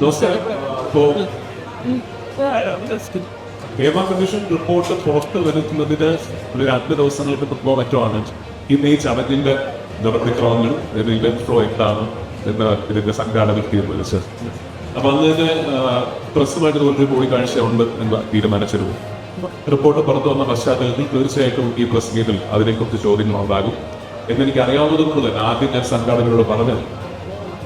നമസ്കാരം ഇപ്പോ Hema commission report പുറത്തു വരുത്തുന്നതിന് ഒരു രണ്ട് ദിവസങ്ങൾക്ക് മുമ്പോ മറ്റുമാണ് ഇന്ന് ഈ ചടങ്ങിന്റെ നടപടിക്രമങ്ങൾ ഇവന്റ് ഫ്ലോ എന്താണ് എന്ന് ഇതിന്റെ സംഘാടകർ തീരുമാനിച്ചത് അപ്പൊ അതിന് തന്നെ പ്രസുമായിട്ട് ഒരു കൂടിക്കാഴ്ച ഉണ്ട് എന്ന് തീരുമാനിച്ചിരുന്നു റിപ്പോർട്ട് പുറത്തു വന്ന പശ്ചാത്തലത്തിൽ തീർച്ചയായിട്ടും ഈ പ്രസ് മീറ്റിൽ അതിനെക്കുറിച്ച് ചോദ്യങ്ങൾ ഉണ്ടാകും. എന്നെനിക്ക് അറിയാവുന്നതുകൊണ്ട് തന്നെ ആദ്യം ഞാൻ സംഘാടകരോട് പറഞ്ഞത്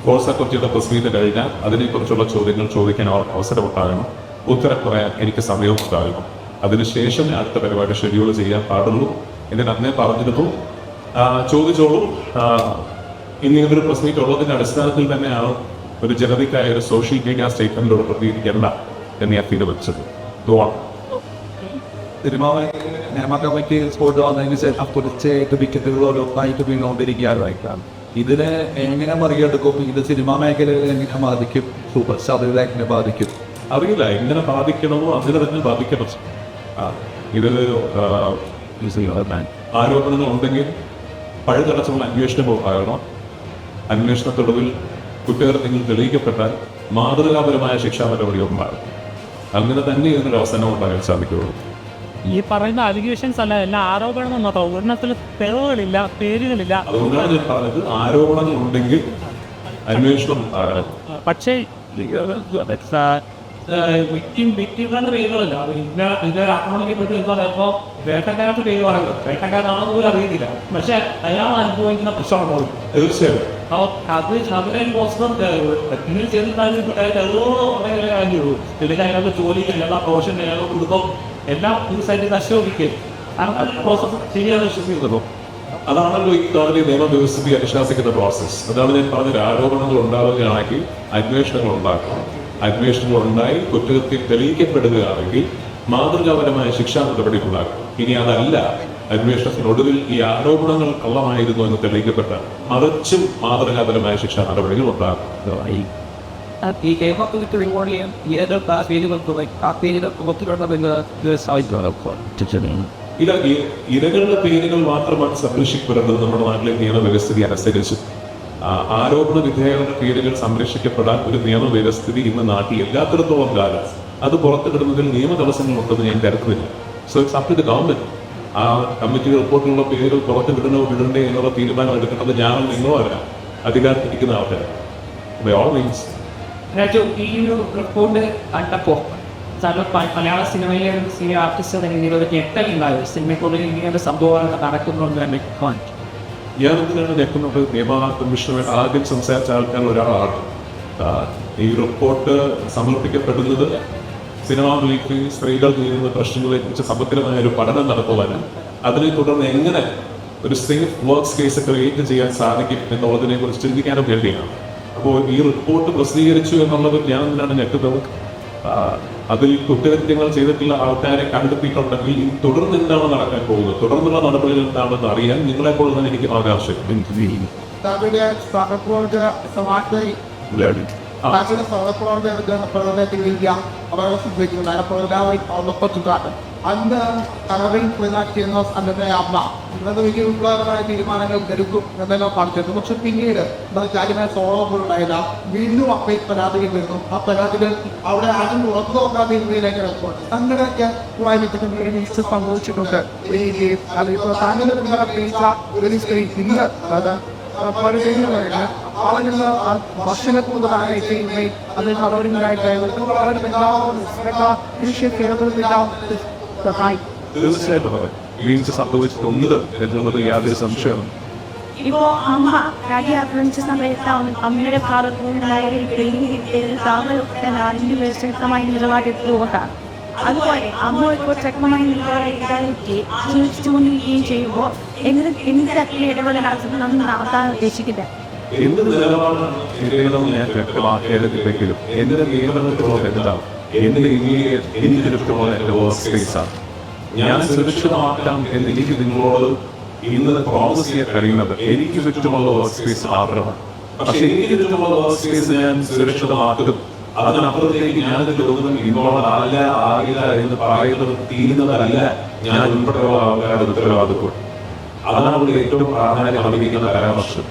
കോഴ്സെക്കുറിച്ചുള്ള പ്രസ് മീറ്റ് കഴിഞ്ഞാൽ അതിനെക്കുറിച്ചുള്ള ചോദ്യങ്ങൾ ചോദിക്കാൻ അവ- അവസരമുണ്ടാകണം. ഉത്തരം പറയാൻ എനിക്ക് സമയവും ഉണ്ടാകണം അതിനുശേഷം അടുത്ത പരിപാടി ഷെഡ്യൂൾ ചെയ്യാൻ പാടുള്ളൂ. എന്നെ അന്നേ പറഞ്ഞിരുന്നു ചോദിച്ചോളൂ. ഇന്നിങ്ങനൊരു പ്രസ് മീറ്റ് ഉള്ളതിന്റെ അടിസ്ഥാനത്തിൽ തന്നെയാണ് ഒരു ജനതയ്ക്കായ ഒരു സോഷ്യൽ മീഡിയ സ്റ്റേറ്റ്മെന്റിനോട് പ്രതികരിക്കേണ്ട എന്ന് ഞാൻ തീരുമാനിച്ചത്. സിനിമ കമ്മിറ്റി സ്പോർട്ട് വന്നതിന് ശേഷം തീർച്ചയായിട്ടും വിക്കറ്റുകളൊന്നായിട്ട് വീണുകൊണ്ടിരിക്കുകയായിരിക്കാം ഇതിനെ എങ്ങനെ മറികടക്കും? ഇത് സിനിമാ മേഖലയിൽ എങ്ങനെ ബാധിക്കും? സൂപ്പർ സ്റ്റാറുകളെ എങ്ങനെ ബാധിക്കും? അറിയില്ല എങ്ങനെ ബാധിക്കണമോ അതിനെ തന്നെ ബാധിക്കണം ആ, ഇത് ആ, ആരോപണങ്ങൾ ഉണ്ടെങ്കിൽ പഴുതടച്ചുള്ള അന്വേഷണം ആകണം അന്വേഷണത്തൊടുവിൽ കുറ്റകൃത്യങ്ങൾ തെളിയിക്കപ്പെട്ടാൽ മാതൃകാപരമായ ശിക്ഷാ നടപടികൾ ഉണ്ടാകും അങ്ങനെ തന്നെ ഇതിനൊരു അവസാനം ഉണ്ടാകാൻ സാധിക്കുകയുള്ളൂ. ഈ പറയുന്ന അലിഗേഷൻസ് അല്ല എല്ലാം ആരോപണം എന്നോ ഒരെണ്ണത്തിൽ തെളിവുകളില്ല പേരുകളില്ല. അതുകൊണ്ടാണ് ഞാൻ പറഞ്ഞത് ആരോപണങ്ങൾ ഉണ്ടെങ്കിൽ അന്വേഷണം പക്ഷേ വിക്ടിം വിക്ടിങ്ങളുടെ പേരുകളില്ല. ആക്രമണത്തിൽപ്പെട്ട് പേര് പറയുന്നത്. പോലും അറിയത്തില്ല. പക്ഷെ അയാൾ അനുഭവിക്കുന്ന പ്രശ്നമാണ്? തീർച്ചയായും. അത് അതിനകത്ത് പ്രൊഫഷൻ കുടുംബം എല്ലാം ഈ സൈഡിൽ നശിപ്പിക്കും പ്രോസസ് ശരിയാണ് വിശ്വസിക്കുന്നത് അതാണല്ലോ ഈ നിയമം നിയമവ്യവസ്ഥയെ അനുശാസിക്കുന്ന പ്രോസസ്സ് അതാണ് ഞാൻ പറഞ്ഞത്. ആരോപണങ്ങൾ ഉണ്ടാവുകയാണെങ്കിൽ അന്വേഷണങ്ങൾ ഉണ്ടാക്കണം. അന്വേഷണങ്ങൾ ഉണ്ടായി കുറ്റകൃത്യം തെളിയിക്കപ്പെടുകയാണെങ്കിൽ മാതൃകാപരമായ ശിക്ഷാ നടപടി ഉണ്ടാക്കും ഇനി അതല്ല. അന്വേഷണത്തിനൊടുവിൽ ഈ ആരോപണങ്ങൾ കള്ളമായിരുന്നു എന്ന് തെളിയിക്കപ്പെട്ട മറിച്ചും മാതൃകാപരമായ ശിക്ഷാ നടപടികൾ ഇ- ഇരകളുടെ പേരുകൾ മാത്രമാണ് സംരക്ഷിക്കപ്പെടുന്നത് നമ്മുടെ നാട്ടിലെ നിയമവ്യവസ്ഥിതി അനുസരിച്ച്. ആരോപണ വിധേയകളുടെ പേരുകൾ സംരക്ഷിക്കപ്പെടാൻ ഒരു നിയമവ്യവസ്ഥിതി ഇന്ന് നാട്ടിൽ എല്ലാത്തിടത്തോളം കാലം. അത് പുറത്തുവിടുന്നതിൽ നിയമ തടസ്സങ്ങളുണ്ടെന്ന് ഞാൻ കരുതുന്നില്ല. So it's up to the government ആ കമ്മിറ്റി റിപ്പോർട്ടിലുള്ള പേരുകൾ പുറത്തു വിടണോ വിടണ്ടേ എന്നുള്ള തീരുമാനം എടുക്കേണ്ടത് ഞാനും നിങ്ങളോ അല്ല. അധികാരത്തിരിക്കുന്ന ആൾക്കാർ ബൈ ഓൾ മീൻസ് രാജു ഈ ഒരു റിപ്പോർട്ട് കണ്ടപ്പോൾ മലയാള സിനിമയിലെ ഒരു സീനിയർ ആർട്ടിസ്റ്റ് എന്ന രീതിയിൽ ഒരു ഞെട്ടലുണ്ടായത് സിനിമയ്ക്കുള്ളിൽ ഇങ്ങനെ സംഭവങ്ങൾ നടക്കുന്നുണ്ട് എന്ന് എന്തിനാണ് ഞെക്കുന്നത് നിയമ കമ്മീഷനുമായിട്ട് ആദ്യം സംസാരിച്ച ആൾക്കാർ ഒരാളാണ്. ഈ റിപ്പോർട്ട് സമർപ്പിക്കപ്പെടുന്നത് സിനിമാ മേഖലയിൽ സ്ത്രീകൾ നേരിടുന്ന പ്രശ്നങ്ങളെ കുറിച്ച് സമഗ്രമായ ഒരു പഠനം നടത്തുവാനും അതിനെ തുടർന്ന് എങ്ങനെ ഒരു സേഫ് വർക്ക് സ്പേസ് ക്രിയേറ്റ് ചെയ്യാൻ സാധിക്കും എന്നുള്ളതിനെ കുറിച്ച് ചിന്തിക്കാനും വേണ്ടിയാണ്. അപ്പോൾ ഈ റിപ്പോർട്ട് പ്രസിദ്ധീകരിച്ചു എന്നുള്ളത് ഞാൻ എന്തിനാണ് ഞെട്ടുന്നത് അതിൽ കുറ്റകൃത്യങ്ങൾ ചെയ്തിട്ടുള്ള ആൾക്കാരെ കണ്ടെത്തിയിട്ടുണ്ടെങ്കിൽ ഇത് തുടർന്ന് എന്താണ് നടക്കാൻ പോകുന്നത്? തുടർന്നുള്ള നടപടികൾ എന്താണെന്ന് അറിയാൻ നിങ്ങളെപ്പോൾ തന്നെ എനിക്ക് ആകാംക്ഷ Sebegini ada program yang Allah pertukarkan. അന്ന് കറവിൽ ചെയ്യുന്ന അന്നത്തെ അമ്മ ഇന്നത് വലിയ ഉള്ളവരായ തീരുമാനങ്ങൾ എടുക്കും എന്നെല്ലാം പറഞ്ഞത് പക്ഷെ പിന്നീട് കാര്യമായ സോളം ഉണ്ടായില്ല വീണ്ടും അപ്പയിൽ പരാതികൾ വരുന്നു ആ പരാതികൾ അവിടെ ആരും ഉറപ്പ് നോക്കാത്ത രീതിയിലേക്ക് റിപ്പോർട്ട് അങ്ങനെയൊക്കെ വായിച്ചിട്ട് സംഭവിച്ചിട്ടുണ്ട് താങ്കളുടെ നിങ്ങളുടെ പേച്ച ഒരു സ്ത്രീ ഇന്ന് അത് വളരെ കേരളത്തിലില്ല. സഹായി തീർച്ചയായിട്ടും വീഴ്ച സംഭവിച്ചിട്ടുണ്ട് എന്നുള്ളത് യാതൊരു സംശയമാണ് ഇപ്പോ അമ്മ കാര്യം ആക്രമിച്ച അമ്മയുടെ ഭാഗത്തുനിന്നുണ്ടായ ഒരു നാടിന്റെ വ്യത്യസ്തമായ നിലപാടെടുത്തുകൊണ്ടാണ്. അതുപോലെ അമ്മ ഇപ്പോൾ ശക്തമായ നിലപാടെടുക്കാതിരിക്കെ ജീവിച്ചുകൊണ്ടിരിക്കുകയും ചെയ്യുമ്പോൾ എങ്ങനെ എന്ത് തരത്തിലെ ഇടപെടൽ നടത്തുന്നതെന്ന് നടത്താൻ ഉദ്ദേശിക്കുന്നത്? എന്ത് നിലപാടാണ് ഞാൻ വ്യക്തമാക്കിയതെങ്കിലും എന്റെ നിയമനത്തിലുള്ള എന്താണ്? എന്റെ ഇമീഡിയറ്റ് എന്റെ വർക്ക് ഞാൻ സുരക്ഷിതമാക്കാം എന്ന് എനിക്ക് നിങ്ങളോട് ഇന്ന് പ്രോമിസ് ചെയ്യാൻ കഴിയുന്നത് എനിക്ക് ചുറ്റുമുള്ള വർക്ക് സ്പേസ് മാത്രമാണ് പക്ഷെ എനിക്ക് ചുറ്റുമുള്ള വർക്ക് സ്പേസ് ഞാൻ സുരക്ഷിതമാക്കും അതിനപ്പുറത്തേക്ക് ഞാൻ തോന്നുന്നു ഇൻവോൾവ് അല്ല ആകില്ല എന്ന് പറയുന്നത് തീരുന്നതല്ല. ഞാൻ ഉൾപ്പെടെയുള്ള ആൾക്കാരുടെ ഉത്തരവാദിത്വം. അതാണ് അവിടെ ഏറ്റവും പ്രാധാന്യം അറിയിക്കുന്ന പരാമർശം.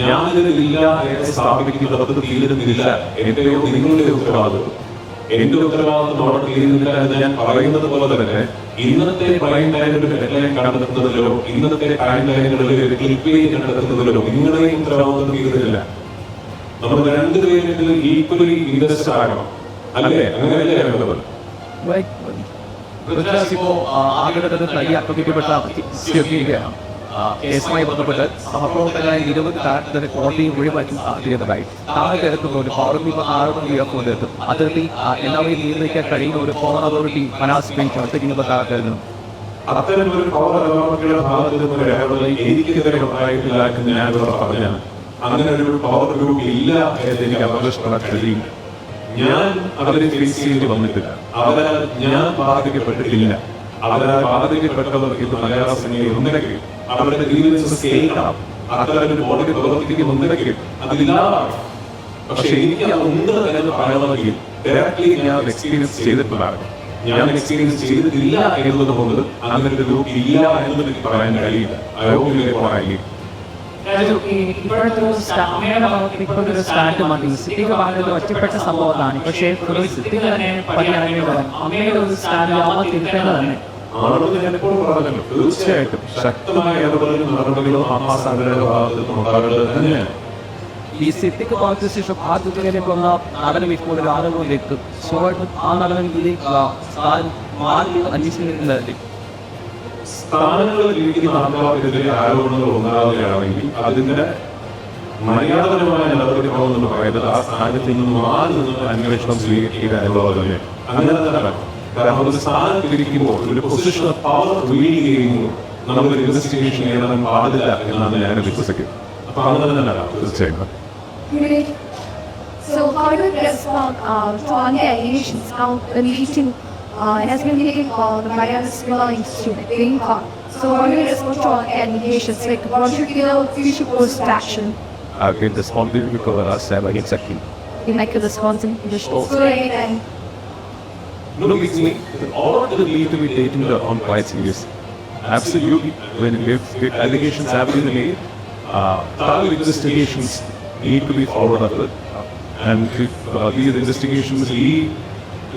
ഞാനിതിലില്ല എന്ന് സ്ഥാപിക്കുന്നത് തീരുന്നില്ല. എന്റെയോ നിങ്ങളുടെ ഉത്തരവാദിത്വം. എന്റെ ഉത്തരവാദിത്വം അവിടെ തീരുന്നില്ല എന്ന് ഞാൻ പറയുന്നത് പോലെ തന്നെ ഇന്നത്തെ പ്രൈം ലൈനിൽ ഹെഡ്ലൈൻ കണ്ടെത്തുന്നതിലോ ഇന്നത്തെ പ്രൈം ലൈനുകളിൽ ഒരു ക്ലിക്ക് പേജ് കണ്ടെത്തുന്നതിലോ നിങ്ങളുടെയും ഉത്തരവാദിത്വം തീരുന്നില്ല. നമ്മൾ രണ്ടുപേരും ഈക്വലി ഇൻട്രസ്റ്റ് ആകണം. അല്ലേ? അങ്ങനെയല്ലേ വേണ്ടത് ഇപ്പോ ആകെ തയ്യാറാക്കപ്പെട്ട കേസുമായി ബന്ധപ്പെട്ട് സഹപ്രവർത്തകരായ ഇരുപത് താരത്തിന് കോടതിയും ഒഴിവാക്കി സാധ്യതയായി താഴെ കിടക്കുന്ന ഒരു പൗർണിമ ആരോപണം ഉയർന്നുകൊണ്ടെത്തും അതിർത്തി എല്ലാവരെയും നിയന്ത്രിക്കാൻ കഴിയുന്ന ഒരു പവർ അതോറിറ്റി മനാസിപ്പിക്കാൻ പ്രവർത്തിക്കുന്ന കാലത്ത് അത്തരം ഒരു പവർ അതോറിറ്റിയുടെ ഭാഗത്ത് എനിക്കെതിരെ ഉണ്ടായിട്ടില്ല എന്ന് അങ്ങനെ ഒരു പവർ ഗ്രൂപ്പ് ഇല്ല എനിക്ക് ഞാൻ അവരെ ഫേസ് ചെയ്ത് വന്നിട്ടില്ല. അവരാൽ ഞാൻ ബാധിക്കപ്പെട്ടിട്ടില്ല. അവരാൽ ബാധിക്കപ്പെട്ടവർ ഇന്ന് മലയാള സിനിമയിൽ ഉണ്ടെങ്കിൽ അവരുടെ ഗ്രീവൻസസ് കേൾക്കാം അത്തരം പ്രവർത്തിക്കുന്നുണ്ടെങ്കിൽ അതില്ലാതാണ് പക്ഷെ എനിക്ക് അതുണ്ട് എന്ന് പറയണമെങ്കിൽ ഡയറക്ട്ലി ഞാൻ എക്സ്പീരിയൻസ് ചെയ്തിട്ടുണ്ടാകും. ഞാൻ എക്സ്പീരിയൻസ് ചെയ്തിട്ടില്ല എന്നുള്ളത് കൊണ്ട് അങ്ങനെ ഒരു ഗ്രൂപ്പ് ഇല്ല എന്നത് എനിക്ക് പറയാൻ കഴിയില്ല അയോഗ്യതയെ പറയില്ല രാജു, ഈ ഇപ്പോഴത്തെ ഒരു അമ്മയുടെ ഭാഗത്ത് ഇപ്പോഴത്തെ ഒരു സ്റ്റാൻഡ് മതി. സിദ്ധിക ഭാഗത്ത് ഒറ്റപ്പെട്ട സംഭവത്താണ് പക്ഷേ ഒരു സിദ്ധിക തന്നെ വരാം അമ്മയുടെ ഒരു അമ്മ തിരുത്തേണ്ടത് തന്നെ പറഞ്ഞല്ലോ തീർച്ചയായിട്ടും ശക്തമായ ഇടപെടലും നടപടികളും ആ സംഘടനയുടെ ഭാഗത്ത് നിന്ന് ഉണ്ടാകേണ്ടത് തന്നെയാണ്. ഈ സിദ്ധിക്ക് വന്ന നടനം ഇപ്പോൾ ഒരു ആരോപണത്തിലേക്ക് സ്വാഭാവികം ആ നടനിലേക്ക് മാറി സ്ഥാനങ്ങളിൽ ഇരിക്കുന്ന ആത്മാവിനെതിരെ ആരോപണങ്ങൾ ഉണ്ടാവുകയാണെങ്കിൽ അതിന്റെ മര്യാദപരമായ നടപടിക്രമം പറയുന്നത് ആ സ്ഥാനത്ത് നിന്ന് മാറി നിന്ന് അന്വേഷണം സ്വീകരിക്കുക എന്നുള്ളത് തന്നെ അങ്ങനെ തന്നെ. കാരണം ഒരു സ്ഥാനത്തിരിക്കുമ്പോൾ ഒരു പൊസിഷൻ ഓഫ് പവർ റീഡ് ചെയ്യുമ്പോൾ നമ്മൾ ഇൻവെസ്റ്റിഗേഷൻ നേടാൻ പാടില്ല എന്നാണ് ഞാൻ വിശ്വസിക്കുന്നത് അപ്പൊ അങ്ങനെ തന്നെ തീർച്ചയായും. So how do you respond uh, to all the allegations now the meeting uh, has been meeting uh, the Malayalam Cinema Institute, Green Park. So how do you respond to all the allegations? Like what should be the future course of action? I've been responsible for the last seven exactly. In like a response in English. So anything. No, it's me. All of them need to be taken on quite serious. Absolutely. When if, if allegations have been made, uh, thorough investigations need to be followed up with. And if uh, these investigations lead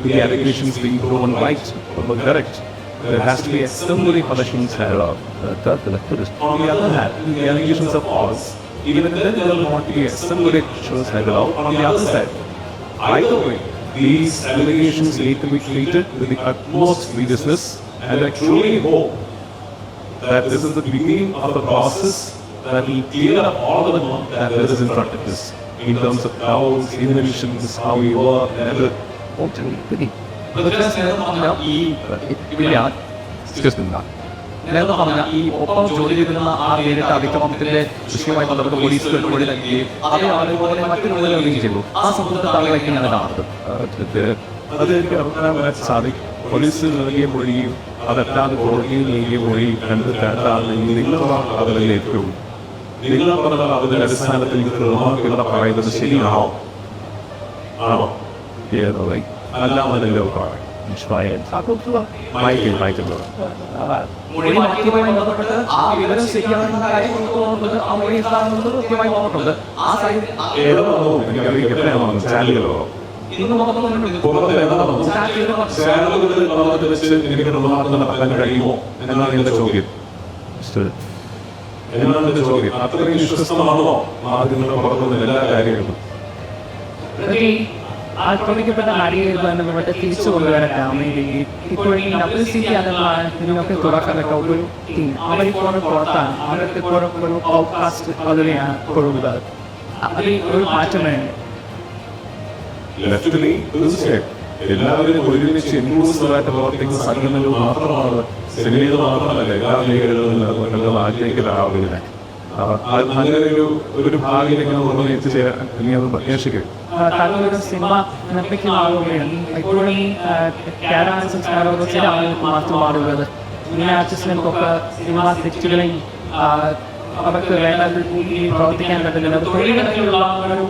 to the allegations being proven right or correct, there has to be a summary punishment thereof. On the other hand, the allegations are false, even then there will not be a summary shows thereof. On the other side, Either way, these allegations need to be treated with the utmost seriousness, and I truly hope that this is the beginning of a process that will clear up all the mud that there is in front of us in terms of doubts, inhibitions, how we work, and everything. നേരത്തെ പറഞ്ഞ ഈ ഒപ്പം ജോലി ചെയ്യുന്ന ആ നേരിട്ട് അതിക്രമത്തിന്റെ വിഷയവുമായി ബന്ധപ്പെട്ട് പോലീസ് മൊഴി നൽകുകയും അതേ ആളുപോലെ മറ്റൊരു മൊഴി നൽകുകയും ചെയ്തു ആ ഞാൻ കാണുന്നത് അത് സാധിക്കും പോലീസ് നൽകിയ മൊഴിയും അതല്ലാതെ കോടതിയിൽ നൽകിയ മൊഴിയും രണ്ട് രണ്ടാണ് നിങ്ങൾ ഏറ്റവും നിങ്ങൾ പറഞ്ഞാൽ അതിന്റെ അടിസ്ഥാനത്തിൽ പറയുന്നത് ശരിയാണോ ആണോ ഏതോ അല്ലാമല്ലോ പറയും മൈക്കിൽ മൈക്കിൽ മൊഴി മാറ്റിയതുമായി ബന്ധപ്പെട്ട് ആ വിവരം ശരിയാണെന്ന കാര്യം കൊടുക്കുന്നത് ആ മൊഴി എന്താണെന്നത് കൃത്യമായി പറഞ്ഞിട്ടുണ്ട് ആ സാഹചര്യം ഏതോ എനിക്ക് എത്രയാണോ ചാനലുകളോ നമുക്ക് കഴിയുമോ എന്നാണ് എന്റെ ചോദ്യം എന്നാണ് എന്റെ ചോദ്യം അത്രയും വിശ്വസ്തമാണോ മാധ്യമങ്ങളുടെ പുറത്തുനിന്ന് എല്ലാ കാര്യങ്ങളും ആക്രമിക്കപ്പെട്ട നടിയെ ബന്ധപ്പെട്ട് തിരിച്ചു കൊണ്ടുവരാൻ വേണ്ടി ഇപ്പോൾ ഈ ഡബിൾ സി എന്നുള്ള ഇതിനൊക്കെ തുടക്കമൊക്കെ ഒരു ടീം അവരിപ്പോഴും പുറത്താണ്. അവർക്ക് ഇപ്പോഴും ഒരു അതിലെയാണ് ഇപ്പോഴും ഉള്ളത്. അതിൽ ഒരു മാറ്റം വേണം എല്ലാവരും ഒരുമിച്ച് ഇൻക്ലൂസീവായിട്ട് പ്രവർത്തിക്കുന്ന സംഘടനകൾ മാത്രമാണ് സിനിമയിൽ മാത്രമല്ല എല്ലാ മേഖലകളിലും ആഗ്രഹിക്കുന്ന ആളുകളെ അങ്ങനെ ഒരു ഒരു ഭാഗിലേക്ക് നമ്മൾ എത്തിച്ചേരാൻ ഇനി അത് പ്രത്യേകിക്കും താങ്കളൊരു സിനിമ നിർമ്മിക്കുന്ന ആളുകളാണ് ഇപ്പോഴും ഈ കേരള സംസ്കാരമൊക്കെ ചില ആളുകൾക്ക് മാത്രമാണുള്ളത് ഇങ്ങനെ ആർട്ടിസ്റ്റുകൾക്കൊക്കെ സിനിമ സെറ്റുകളിൽ അവർക്ക് വേണ്ട പ്രവർത്തിക്കാൻ പറ്റുന്നില്ല. തൊഴിലിടത്തിലുള്ള ഒരു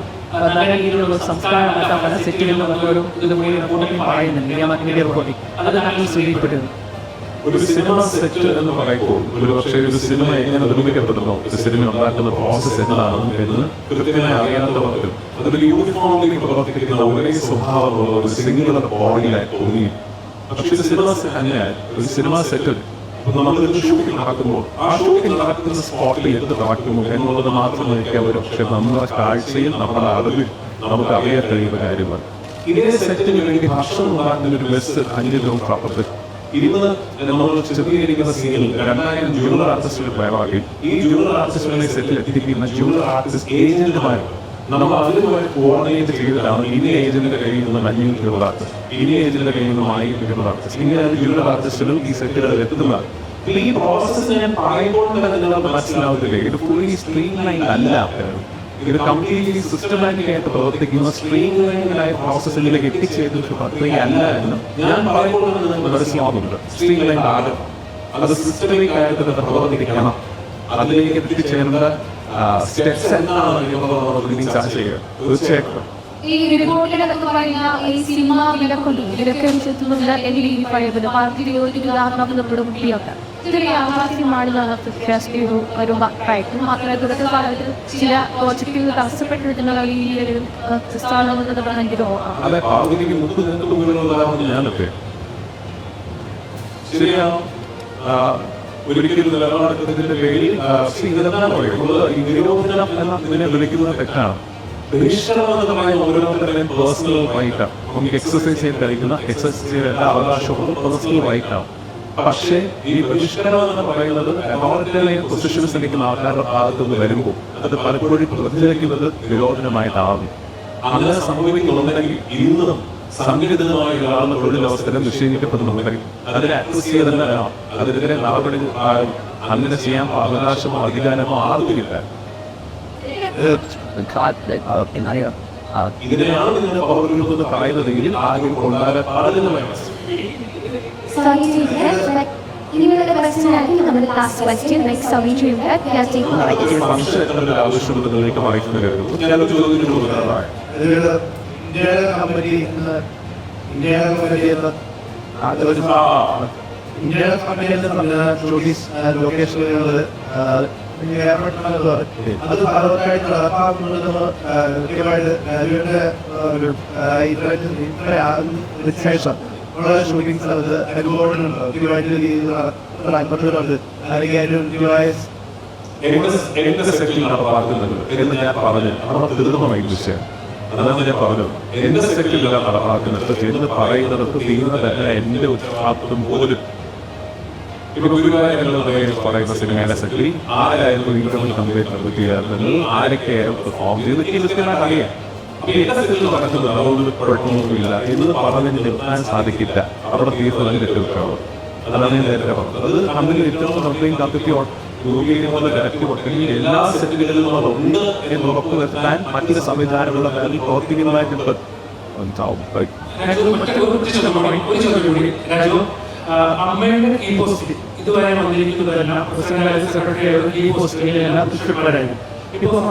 നല്ല രീതിയിലുള്ള സംസ്കാരം എത്താൻ പല സെറ്റുകളിലും നല്ലൊരു ഇതുപോലെ റിപ്പോർട്ടിംഗ് പറയുന്നുണ്ട്. ഞാൻ മറ്റേ റിപ്പോർട്ടിംഗ് അത് നമ്മൾ ശ്രദ്ധിക്കപ്പെടുന്നു ഒരു സിനിമ സെറ്റ് എന്ന് പറയുമ്പോൾ ഒരു പക്ഷേ ഒരു സിനിമ എങ്ങനെ നിർമ്മിക്കപ്പെടുന്നു ഒരു സിനിമ ഉണ്ടാക്കുന്ന പ്രോസസ് എന്താണ് എന്ന് കൃത്യമായി അറിയാത്തവർക്കും അതൊരു യൂണിഫോമിൽ പ്രവർത്തിക്കുന്ന ഒരേ സ്വഭാവമുള്ള ഒരു സിംഗുലർ ബോഡിയായി തോന്നി പക്ഷേ സിനിമ തന്നെയായി ഒരു സിനിമ സെറ്റിൽ ആ എന്നുള്ളത് മാത്രമായിരിക്കും ഒരു നമ്മുടെ കാഴ്ചയിൽ നമ്മുടെ അറിവിൽ നമുക്ക് അറിയാൻ കഴിയുന്ന കാര്യമാണ്. ഇതേ സെറ്റിന് വേണ്ടി ഭക്ഷണം ഒരു ബസ് അന്യതവും പ്രവർത്തി ഇന്ന് നമ്മൾ ചിത്രീകരിക്കുന്ന സീനിൽ രണ്ടായിരം ജൂനിയർ ആർട്ടിസ്റ്റുകൾ തയ്യാറാക്കി ഈ ജൂനിയർ ആർട്ടിസ്റ്റുകളെ സെറ്റിൽ എത്തിപ്പിക്കുന്ന ജൂനിയർ ആർട്ടിസ്റ്റ് ഏജന്റുമാർ നമ്മൾ അതിനുമായി കോർഡിനേറ്റ് ചെയ്തിട്ടാണ് ഇനി ഏജന്റിന്റെ കയ്യിൽ നിന്ന് ജൂനിയർ ആർട്ടിസ്റ്റ് ഇനി ഏജന്റിന്റെ കയ്യിൽ നിന്ന് ജൂനിയർ ആർട്ടിസ്റ്റ് ഇങ്ങനെയാണ് ജൂനിയർ ആർട്ടിസ്റ്റുകൾ ഈ സെറ്റുകളിൽ എത്തുന്നത്. ഈ പ്രോസസ്സ് ഞാൻ പറയുമ്പോൾ തന്നെ നിങ്ങൾക്ക് മനസ്സിലാവത്തില്ലേ ഇത് ഫുള്ളി സ്ട്രീം ലൈൻ അല്ല. ഇത് കംപ്ലീറ്റ്ലി സിസ്റ്റമാറ്റിക് ആയിട്ട് പ്രവർത്തിക്കുന്ന സ്ട്രീം ലൈനായ പ്രോസസ്സിലേക്ക് എത്തിച്ചേരുന്ന പ്രക്രിയ അല്ല എന്ന് ഞാൻ പറയുമ്പോൾ മനസ്സിലാവുന്നുണ്ട്. സ്ട്രീം ലൈൻ ആകെ അത് സിസ്റ്റമിക് ആയിട്ട് തന്നെ പ്രവർത്തിക്കണം. അതിലേക്ക് എത്തിച്ചേരേണ്ട സ്റ്റെപ്സ് എന്താണ് എന്നുള്ളത് നിങ്ങൾ ചർച്ച ചെയ്യുക. തീർച്ചയായിട്ടും. ഈ റിപ്പോർട്ടിലൊക്കെ പറയുന്ന ഈ സിനിമ വിലക്കൊണ്ടു എങ്ങനെ ഈ പറയുന്നത് പാർട്ടി ഒരു ഉദാഹരണം നമ്മുടെ കുട്ടിയൊക്കെ ഇതൊരു യാഥാർത്ഥ്യമാണ് വിശ്വാസിക്കുന്ന ഒരു മക്കളായിട്ട് മാത്രമേ ദുരന്ത കാലത്ത് ചില പ്രോജക്റ്റുകൾ തടസ്സപ്പെട്ടിരുന്ന ഈ ഒരു ആ, ഒരിക്കലും പേരിൽ പേഴ്സണൽ റൈറ്റാണ് എക്സസൈസ് ചെയ്ത് കഴിക്കുന്ന എക്സസൈസ് ചെയ്ത എല്ലാ അവകാശവും പേഴ്സണൽ റൈറ്റാണ് പക്ഷേ ഈ ബഹിഷ്കരണം എന്ന് പറയുന്നത് അതോറിറ്ററിയൻ പൊസിഷൻസ് നിൽക്കുന്ന ആൾക്കാരുടെ ഭാഗത്തു നിന്ന് വരുമ്പോൾ അത് പലപ്പോഴും പ്രതികരിക്കുന്നത് നിരോധനമായിട്ടാകും അങ്ങനെ സംഭവിക്കുന്നുണ്ടെങ്കിൽ ഇന്നും സംഘടിതമായി കാണുന്ന തൊഴിലവസരം നിഷേധിക്കപ്പെടുന്നുണ്ടെങ്കിൽ അതിനെ അക്സസ് ചെയ്തല്ല അതിനെതിരെ നടപടി അങ്ങനെ ചെയ്യാൻ അവകാശമോ അധികാരമോ ആർക്കുമില്ല ഇതിനെയാണ് നിങ്ങൾ പൗരത്വം പറയുന്നതെങ്കിൽ ആരും കൊണ്ടാകാൻ പാടില്ല Sorry to hear, but നിങ്ങളുടെ question. ആണെങ്കിൽ നമ്മുടെ last question like sorry to here we are taking function എന്നൊരു ആവശ്യമുള്ളതിലേക്ക് പറയുന്നത് ഞാൻ ചോദ്യത്തിന് ചോദിക്കുന്നതാണ് ഇതിൽ ഇന്ത്യയിലെ കമ്പനി എന്ന് അതൊരു ഇന്ത്യയിലെ കമ്പനി എന്ന് ടൂറിസ്റ്റ് ലൊക്കേഷനുകൾ ഏർപ്പെട്ടുള്ളത് അത് പലർക്കായിട്ട് നടപ്പാക്കുന്നത് കൃത്യമായിട്ട് രാജുവിന്റെ ഒരു ഇത്ര ഇന്റർ ശേഷം ഉള്ള ഷൂട്ടിംഗ് സ്ഥലത്ത് അനുഭവങ്ങളുണ്ട് കൃത്യമായിട്ട് അൻപത്തിലുണ്ട് അല്ലെങ്കിൽ അതിന് ഡിവൈസ് എന്റെ സെറ്റിൽ നടപ്പാക്കുന്നത് എന്ന് ഞാൻ പറഞ്ഞു അവിടെ തീർന്നമായി വിഷയം? അതാണ് ഞാൻ പറഞ്ഞത് എന്റെ സെറ്റിലെല്ലാം നടപ്പാക്കുന്നത്. എന്ന് പറയുന്നിടത്ത് തീരുന്നതല്ല എന്റെ ഉത്തരവാദിത്വം പോലും ഇപ്പൊ ഗുരുവായൂരുള്ള പറയുന്ന സിനിമയിലെ സെറ്റിൽ ആരായിരുന്നു ആരൊക്കെയായിരുന്നു അറിയാം എന്ന് സാധിക്കില്ല. അവിടെ പറഞ്ഞത് അത് എല്ലാ എന്ന് ഉറപ്പുവരുത്താൻ മറ്റൊരു സംവിധാനമുള്ള കാര്യം പ്രവർത്തിക്കുന്നതായിട്ട് ഒരു. അമ്മയുടെ ഈ പോസ്റ്റ് ഇതുവരെ വന്നിരിക്കുന്നതെല്ലാം ഈ പോസ്റ്റിലെല്ലാം പുരുഷന്മാരായിരുന്നു ഇപ്പോൾ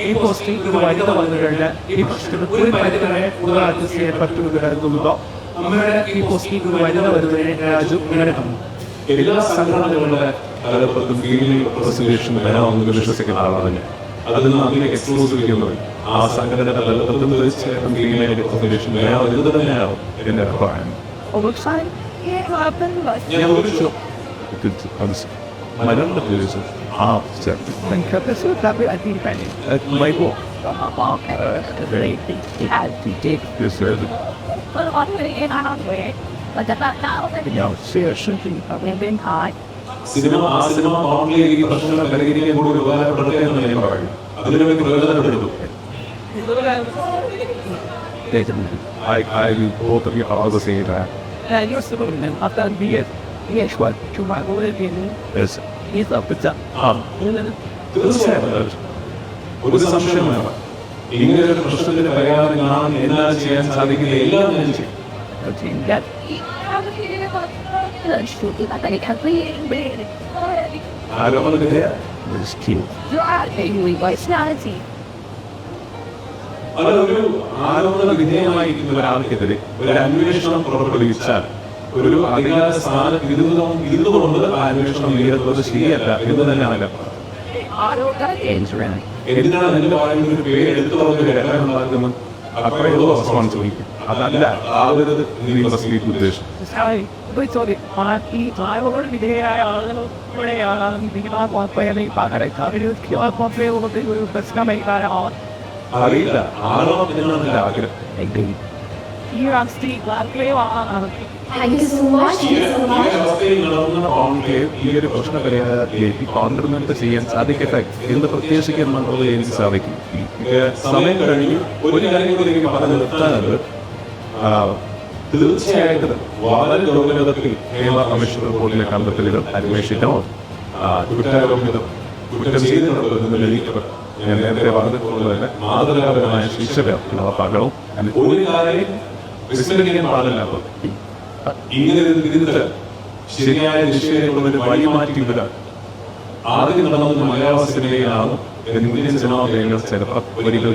ഈ പോസ്റ്റിൽ കഴിഞ്ഞാൽ ഈ ഒരു പരിധി വരെ കൂടുതൽ അഡ്ജസ്റ്റ് ചെയ്യാൻ ഈ പോസ്റ്റിൽ എല്ലാ സംഘടനകളുടെ വിശ്വസിക്കുന്ന ആളാണ് അതിൽ നിന്ന് അതിനെ എക്സ്ക്ലൂസീവ് ചെയ്യുന്നത് ആ സംഘടനയുടെ തലപ്പത്തും തീർച്ചയായിട്ടും ഫീമെയിൽ റെസൊല്യൂഷൻ വേണം ഇത് തന്നെയാണ് എന്റെ അഭിപ്രായം Oversight? Yeah, happened, but ഞാൻ ഒരു മലയാളം പ്രദേശം ആ This would have been, I think, funny. My go but on the in our way, but the fact now that You know, seriously, we've been high. Cinema ആ cinema online ഈ പ്രശ്നങ്ങൾ പരിഹരിക്കാൻ കൂടി ഉപകാരപ്പെടട്ടെ എന്ന് ഞാൻ പറയും അതിനുവേണ്ടി പ്രയോജനപ്പെടുത്തും I, I both of you are the same time. uh, you're supposed to have done BS, BS what, to my living, Yes. he's up with that. ആ തീർച്ചയായും ഒരു സംശയം വേണം ഇങ്ങനെ ഒരു പ്രശ്നത്തിന് പരിഹാരം കാണാൻ എന്നാൽ ചെയ്യാൻ സാധിക്കുന്ന എല്ലാം ഞാൻ ചെയ്യും That, അതൊരു ആരോപണ വിധേയമായിരിക്കുന്ന ഒരാൾക്കെതിരെ ഒരു അന്വേഷണം പുറപ്പെടുവിച്ചാൽ ഒരു അധികാര സ്ഥാന ഇരുന്നു ഇരുന്നുകൊണ്ട് ആ അന്വേഷണം നേരിടുന്നത് ശരിയല്ല എന്ന് തന്നെയാണ് എന്തിനാണ് എന്റെ വായിൽ ഒരു പേര് എടുത്തു പറഞ്ഞ ഉണ്ടാക്കുന്നത്? അത്രയുള്ളൂ റെസ്പോൺസിബിലിറ്റി അതല്ല യാതൊരു നിയമസ്ലീപ് ഉദ്ദേശം. സോറി ഈ ഡ്രൈവറോട് വിധേയരായ ആളുകളുടെയാണ് ഇതിനെ കുഴപ്പമില്ല ഈ അറിയില്ല. ആളോളം എന്നാണ് ആഗ്രഹം. Thank you so much. ഈ Thank you so ഈ ഒരു പ്രശ്ന പരിഹാരത്തിലേക്ക് കോൺട്രിബ്യൂട്ട് ചെയ്യാൻ സാധിക്കട്ടെ എന്ന് പ്രത്യേകിക്കാൻ എന്നുള്ളത് എനിക്ക് സാധിക്കും. സമയം കഴിഞ്ഞു. ഒരു കാര്യം കൂടി എനിക്ക് പറഞ്ഞു നിർത്താനുള്ളത്. ആ, തീർച്ചയായിട്ടും വളരെ ഗൗരവത്തിൽ കേരള കമ്മീഷൻ റിപ്പോർട്ടിലെ കണ്ടെത്തലുകൾ അന്വേഷിക്കണം. കുറ്റം ചെയ്തിട്ടുണ്ടോ എന്ന് തെളിയിക്കപ്പെട്ടു ഞാൻ നേരത്തെ പറഞ്ഞതുപോലെ തന്നെ മാതൃകാപരമായ ശിക്ഷ ഉറപ്പാക്കണം ഒരു കാര്യം വിസ്മരിക്കാൻ ശരിയായ ഇങ്ങനെ ഒരു തിരുത്തൽ ശരിയായ വഴിമാറ്റി വിടാൻ ആദ്യം നടന്നത് മലയാള സിനിമയിലാണ് ഇന്ത്യൻ സിനിമ ചിലപ്പോൾ ഒരിക്കലും